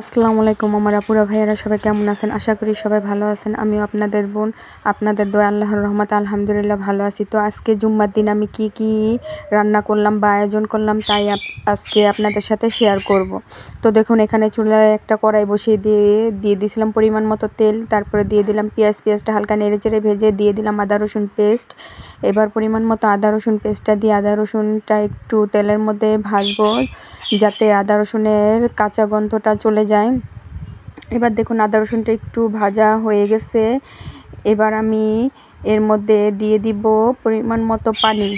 আসসালামু আলাইকুম আমার আপুরা ভাইয়েরা, সবাই কেমন আছেন? আশা করি সবাই ভালো আছেন। আমিও আপনাদের বোন, আপনাদের দোয়া, আল্লাহর রহমত, আলহামদুলিল্লাহ ভালো আছি। তো আজকে জুম্মার দিন আমি কি কি রান্না করলাম বা আয়োজন করলাম তাই আজকে আপনাদের সাথে শেয়ার করব। তো দেখুন, এখানে চুলায় একটা কড়াই বসিয়ে দিয়ে দিয়ে দিয়েছিলাম পরিমাণ মতো তেল, তারপরে দিয়ে দিলাম পেঁয়াজ, পেঁয়াজটা হালকা নেড়ে চেড়ে ভেজে দিয়ে দিলাম আদা, রসুন পেস্ট এবার পরিমাণ মতো আদা, রসুন পেস্টটা দিয়ে আদা, রসুনটা একটু তেলের মধ্যে ভাজবো। যাতে আদা রসুনের কাঁচা গন্ধটা চলে যায়। এবার দেখুন, আদা রসুনটা একটু ভাজা হয়ে গেছে। এবার আমি এর মধ্যে দিয়ে দিব পরিমাণ মতো পানি।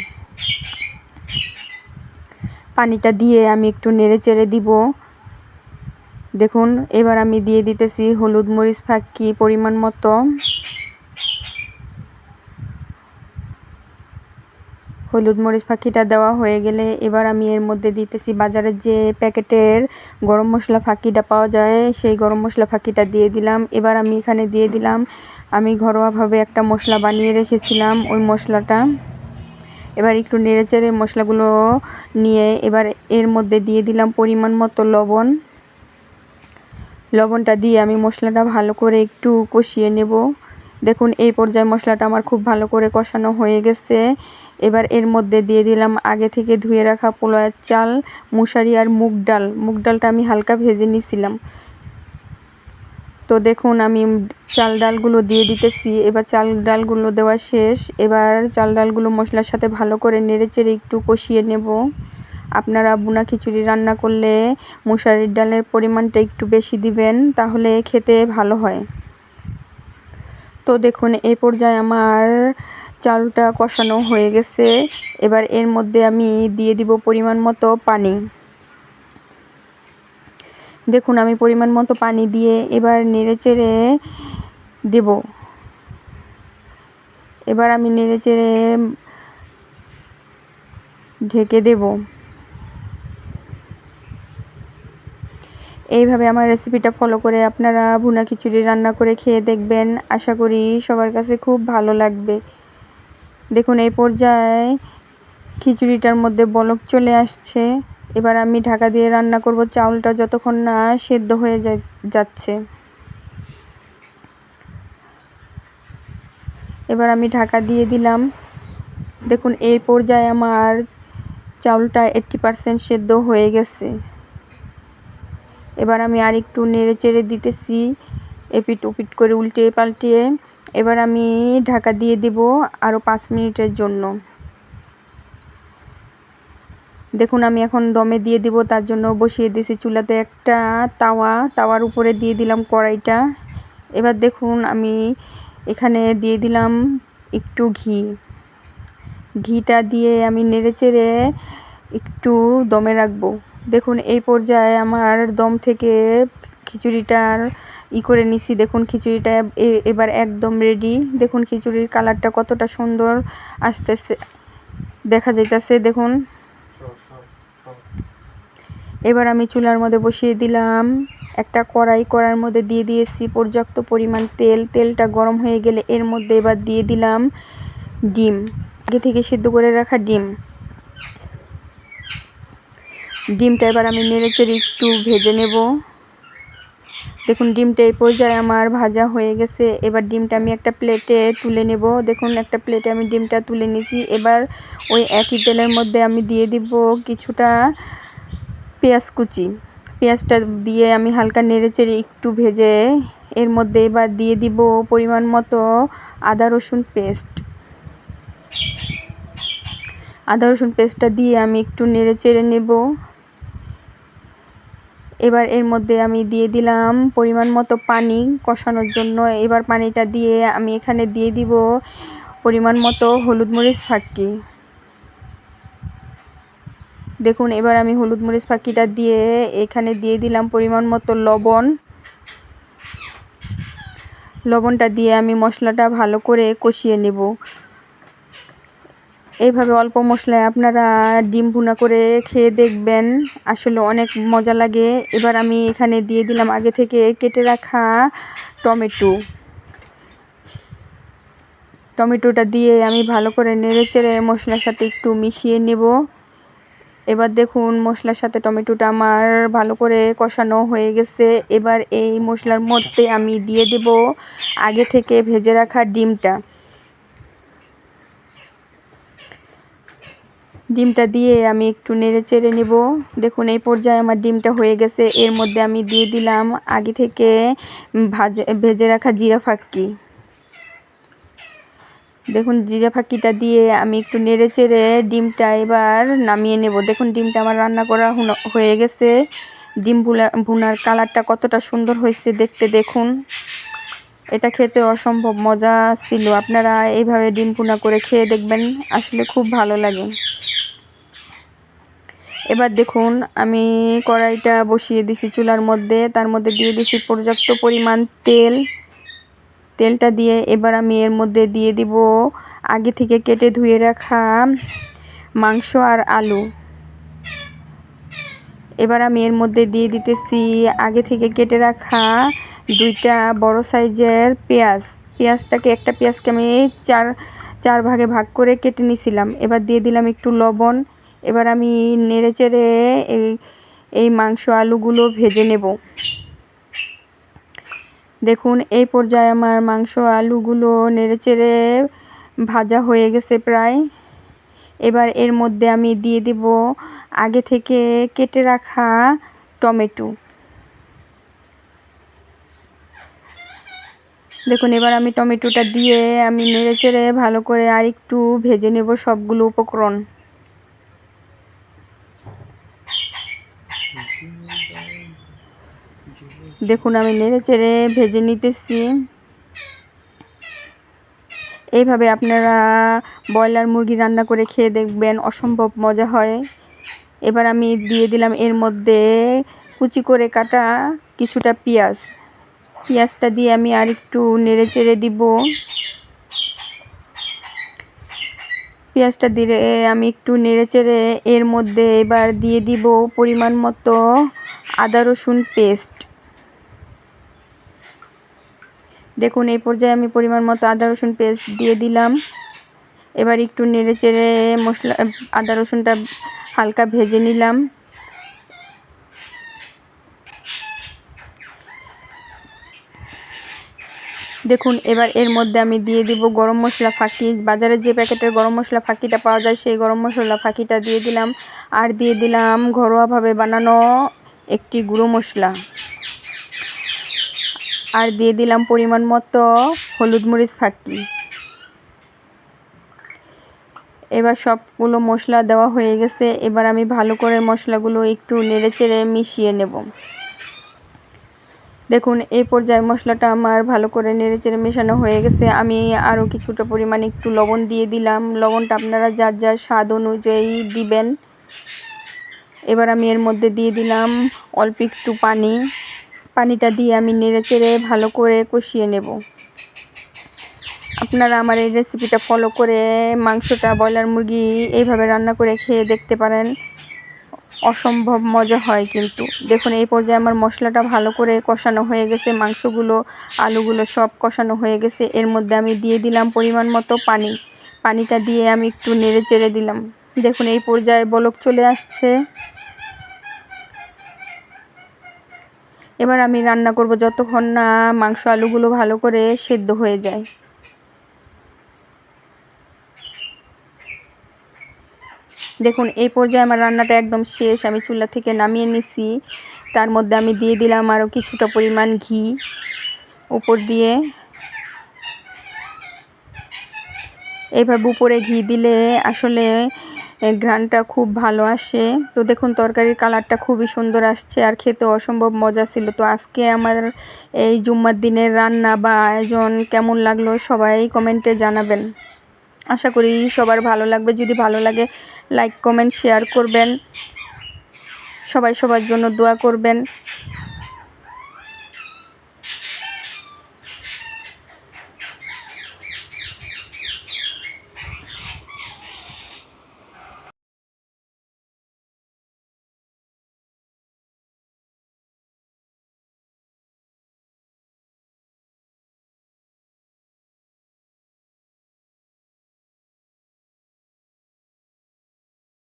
পানিটা দিয়ে আমি একটু নেড়ে চেড়ে দিব। দেখুন, এবার আমি দিয়ে দিতেছি হলুদ মরিচ ফাঁকি পরিমাণ মতো। হলুদ মরিচ ফাঁকিটা দেওয়া হয়ে গেলে এবার আমি এর মধ্যে দিতেছি বাজারের যে প্যাকেটের গরম মশলা ফাঁকিটা পাওয়া যায়, সেই গরম মশলা ফাঁকিটা দিয়ে দিলাম। এবার আমি এখানে দিয়ে দিলাম, আমি ঘরোয়াভাবে একটা মশলা বানিয়ে রেখেছিলাম ওই মশলাটা। এবার একটু নেড়ে চেড়ে মশলাগুলো নিয়ে এবার এর মধ্যে দিয়ে দিলাম পরিমাণ মতো লবণ। লবণটা দিয়ে আমি মশলাটা ভালো করে একটু কষিয়ে নেব। দেখুন, এই পর্যায়ে মশলাটা আমার খুব ভালো করে কষানো হয়ে গেছে। এবার এর মধ্যে দিয়ে দিলাম আগে থেকে ধুয়ে রাখা পোলাওয়ের চাল মুসারি আর মুগ ডাল। মুগ ডালটা আমি হালকা ভেজে নিয়েছিলাম তো দেখুন, আমি চাল ডালগুলো দিয়ে দিতেছি। এবার চাল ডালগুলো দেওয়া শেষ। এবার চাল ডালগুলো মশলার সাথে ভালো করে নেড়ে চেড়ে একটু কষিয়ে নেব। আপনারা বুনা খিচুড়ি রান্না করলে মুসারির ডালের পরিমাণটা একটু বেশি দিবেন, তাহলে খেতে ভালো হয়। তো দেখুন এই পর্যায়ে আমার চালটা কষানো হয়ে গেছে। এবার এর মধ্যে আমি দিয়ে দিব পরিমাণ মতো পানি। দেখুন, আমি পরিমাণ মতো পানি দিয়ে এবার নেড়ে চেড়ে দেব। এবার আমি নেড়ে চেড়ে ঢেকে দেব। এইভাবে আমার রেসিপিটা ফলো করে আপনারা ভুনা খিচুড়ি রান্না করে খেয়ে দেখবেন। আশা করি সবার কাছে খুব ভালো লাগবে। দেখুন, এই পর্যায়ে খিচুড়িটার মধ্যে বলক চলে আসছে। এবার আমি ঢাকা দিয়ে রান্না করব চাউলটা যতক্ষণ না সেদ্ধ হয়ে যাচ্ছে। এবার আমি ঢাকা দিয়ে দিলাম। দেখুন, এই পর্যায়ে আমার চাউলটা এইট্টি পারসেন্ট সেদ্ধ হয়ে গেছে। এবার আমি আর একটু নেড়ে চেড়ে দিতেছি, এপিট ওপিট করে উল্টে পাল্টিয়ে। এবার আমি ঢাকা দিয়ে দেব আরও পাঁচ মিনিটের জন্য। দেখুন, আমি এখন দমে দিয়ে দিব, তার জন্য বসিয়ে দিয়েছি চুলাতে একটা তাওয়া। তাওয়ার উপরে দিয়ে দিলাম কড়াইটা। এবার দেখুন, আমি এখানে দিয়ে দিলাম একটু ঘি। ঘিটা দিয়ে আমি নেড়ে চেড়ে একটু দমে রাখব। দেখুন, এই পর্যায়ে আমার দম থেকে খিচুড়িটার ই করে নিছি। দেখুন, খিচুড়িটা এবার একদম রেডি দেখুন, খিচুড়ির কালারটা কতটা সুন্দর আসতেছে, দেখা যাইতেছে, দেখুন। এবার আমি চুলার মধ্যে বসিয়ে দিলাম। একটা কড়াই কড়ার মধ্যে দিয়ে দিয়েছি পর্যাপ্ত পরিমাণ তেল। তেলটা গরম হয়ে গেলে এর মধ্যে এবার দিয়ে দিলাম ডিম। আগে থেকে সিদ্ধ করে রাখা ডিম। ডিমটা এবার আমি নেড়ে চেড়ে একটু ভেজে নেব। দেখুন, ডিমটা এই পর্যায়ে আমার ভাজা হয়ে গেছে। এবার ডিমটা আমি একটা প্লেটে তুলে নেব। দেখুন, একটা প্লেটে আমি ডিমটা তুলে নিয়েছি। এবার ওই একই তেলের মধ্যে আমি দিয়ে দিব কিছুটা পেঁয়াজ কুচি। পেঁয়াজটা দিয়ে আমি হালকা নেড়ে চেড়ে একটু ভেজে এর মধ্যে এবার দিয়ে দিব পরিমাণ মতো আদা রসুন পেস্ট। আদা রসুন পেস্টটা দিয়ে আমি একটু নেড়ে চেড়ে নেব। এবার এর মধ্যে আমি দিয়ে দিলাম পরিমাণ মতো পানি কষানোর জন্য। এবার পানিটা দিয়ে আমি এখানে দিয়ে দিব পরিমাণ মতো হলুদ মরিচ ফাঁকি দেখুন, এবার আমি হলুদ মরিচ ফাঁকিটা দিয়ে এখানে দিয়ে দিলাম পরিমাণ মতো লবণ। লবণটা দিয়ে আমি মশলাটা ভালো করে কষিয়ে নেব। এইভাবে অল্প মশলায় আপনারা ডিম ভুনা করে খেয়ে দেখবেন। আসলে অনেক মজা লাগে। এবার আমি এখানে দিয়ে দিলাম আগে থেকে কেটে রাখা টমেটো। টমেটোটা দিয়ে আমি ভালো করে নেড়ে চেড়ে মশলার সাথে একটু মিশিয়ে নেব। এবার দেখুন মশলার সাথে টমেটোটা আমার ভালো করে কষানো হয়ে গেছে। এবার এই মশলার মধ্যে আমি দিয়ে দেব আগে থেকে ভেজে রাখা ডিমটা। ডিমটা দিয়ে আমি একটু নেড়ে চেড়ে নেব। দেখুন, এই পর্যায়ে আমার ডিমটা হয়ে গেছে। এর মধ্যে আমি দিয়ে দিলাম আগে থেকে ভাজে, ভেজে রাখা জিরা ফাঁকি দেখুন, জিরা ফাঁকিটা দিয়ে আমি একটু নেড়ে চেড়ে ডিমটা এবার নামিয়ে নেব। দেখুন, ডিমটা আমার রান্না করা হয়ে গেছে। ডিম ভুলা, ভুনার কালারটা কতটা সুন্দর হয়েছে দেখতে দেখুন। এটা খেতে অসম্ভব মজা ছিল। আপনারা এইভাবে ডিম ভুনা করে খেয়ে দেখবেন। আসলে খুব ভালো লাগে। এবার দেখুন, আমি কড়াইটা বসিয়ে দিছি চুলার মধ্যে। তার মধ্যে দিয়ে দিছি পর্যাপ্ত পরিমাণ তেল। তেলটা দিয়ে এবার আমি এর মধ্যে দিয়ে দিব আগে থেকে কেটে ধুয়ে রাখা মাংস আর আলু। এবার আমি এর মধ্যে দিয়ে দিতেছি আগে থেকে কেটে রাখা দুইটা বড় সাইজের পেঁয়াজ। পেঁয়াজটাকে একটা পেঁয়াজকে আমি চার চার ভাগে ভাগ করে কেটে নিছিলাম। এবার দিয়ে দিলাম একটু লবণ। এবার আমি নেড়ে চেড়ে এই এই মাংস আলুগুলো ভেজে নেব। দেখুন, এই পর্যায়ে আমার মাংস আলুগুলো নেড়ে চেড়ে ভাজা হয়ে গেছে প্রায়। এবার এর মধ্যে আমি দিয়ে দেব আগে থেকে কেটে রাখা টমেটো। দেখুন, এবার আমি টমেটোটা দিয়ে আমি নেড়ে চেড়ে ভালো করে আর একটু ভেজে নেব সবগুলো উপকরণ। দেখুন, আমি নেড়ে চেড়ে ভেজে নিতেছি। এইভাবে আপনারা ব্রয়লার মুরগি রান্না করে খেয়ে দেখবেন, অসম্ভব মজা হয়। এবার আমি দিয়ে দিলাম এর মধ্যে কুচি করে কাটা কিছুটা পেঁয়াজ। পেঁয়াজটা দিয়ে আমি আর একটু নেড়ে চেড়ে দিব। পেঁয়াজটা দিয়ে আমি একটু নেড়ে চেড়ে এর মধ্যে এবার দিয়ে দিব পরিমাণ মতো আদা রসুন পেস্ট। দেখুন, এই পর্যায়ে আমি পরিমাণ মতো আদা, রসুন পেস্ট দিয়ে দিলাম। এবার একটু নেড়ে চেড়ে মশলা আদা, রসুনটা হালকা ভেজে নিলাম। দেখুন, এবার এর মধ্যে আমি দিয়ে দিব গরম মশলা ফাঁকি। বাজারে যে প্যাকেটের গরম মশলা ফাঁকিটা পাওয়া যায়, সেই গরম মশলা ফাঁকিটা দিয়ে দিলাম। আর দিয়ে দিলাম ঘরোয়াভাবে বানানো একটি গুঁড়ো মশলা। আর দিয়ে দিলাম পরিমাণ মতো হলুদ মরিচ ফাঁকি। এবার সবগুলো মশলা দেওয়া হয়ে গেছে। এবার আমি ভালো করে মশলাগুলো একটু নেড়ে চেড়ে মিশিয়ে নেব। দেখুন, এই পর্যায়ে মশলাটা আমার ভালো করে নেড়ে চেড়ে মেশানো হয়ে গেছে। আমি আরও কিছুটা পরিমাণে একটু লবণ দিয়ে দিলাম। লবণটা আপনারা যার যার স্বাদ অনুযায়ী দিবেন। এবার আমি এর মধ্যে দিয়ে দিলাম অল্প একটু পানি। পানিটা দিয়ে আমি নেড়ে চেড়ে ভালো করে কষিয়ে নেব। আপনারা আমার এই রেসিপিটা ফলো করে মাংসটা, ব্রয়লার মুরগি এইভাবে রান্না করে খেয়ে দেখতে পারেন। অসম্ভব মজা হয় কিন্তু। দেখুন, এই পর্যায়ে আমার মশলাটা ভালো করে কষানো হয়ে গেছে, মাংসগুলো, আলুগুলো সব কষানো হয়ে গেছে। এর মধ্যে আমি দিয়ে দিলাম পরিমাণ মতো পানি। পানিটা দিয়ে আমি একটু নেড়ে চেড়ে দিলাম। দেখুন, এই পর্যায়ে বলক চলে আসছে। এবার আমি রান্না করব যতক্ষণ না মাংস আলুগুলো ভালো করে সেদ্ধ হয়ে যায়। দেখুন, এই পর্যায়ে আমার রান্নাটা একদম শেষ। আমি চুলা থেকে নামিয়ে নিছি। তার মধ্যে আমি দিয়ে দিলাম আরও কিছুটা পরিমাণ ঘি। উপর দিয়ে এইভাবে উপরে ঘি দিলে আসলে ঘ্রাণটা খুব ভালো আসে। তো দেখুন, তরকারির কালারটা খুবই সুন্দর আসছে আর খেতে অসম্ভব মজা ছিল। তো আজকে আমার এই জুম্মার দিনের রান্না বা আয়োজন কেমন লাগল সবাই কমেন্টে জানাবেন। আশা করি সবার ভালো লাগবে। যদি ভালো লাগে, লাইক, কমেন্ট, শেয়ার করবেন। সবাই সবার জন্য দোয়া করবেন।